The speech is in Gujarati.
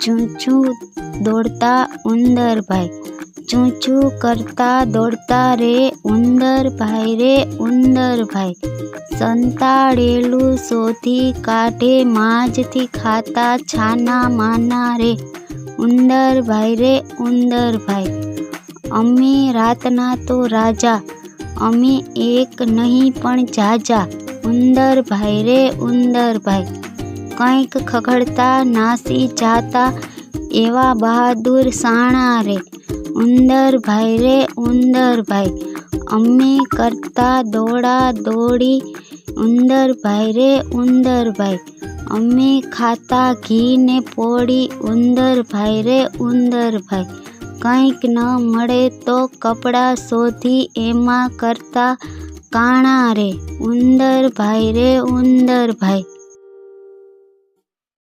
ચૂંચું દોડતા ઉંદરભાઈ ચૂંચું કરતા દોડતા રે ઉંદરભાઈ રે ઉંદરભાઈ સંતાડેલું શોધી કાઢે માજથી ખાતા છાના માના રે ઉંદરભાઈ રે ઉંદરભાઈ અમે રાતના તો રાજા, અમે એક નહીં પણ જાજા ઉંદરભાઈ રે ઉંદરભાઈ કંઈક ખખડતા, નાસી જાતા એવા બહાદુર સાણા રે. ઉંદરભાઈ રે ઉંદરભાઈ અમે કરતા દોડા દોડી ઉંદરભાઈ રે ઉંદરભાઈ અમે ખાતા ઘી ને પોડી ઉંદરભાઈ રે ઉંદરભાઈ કંઈક ન મળે તો કપડાં શોધી એમાં કરતા કાણા રે. ઉંદરભાઈ રે ઉંદરભાઈ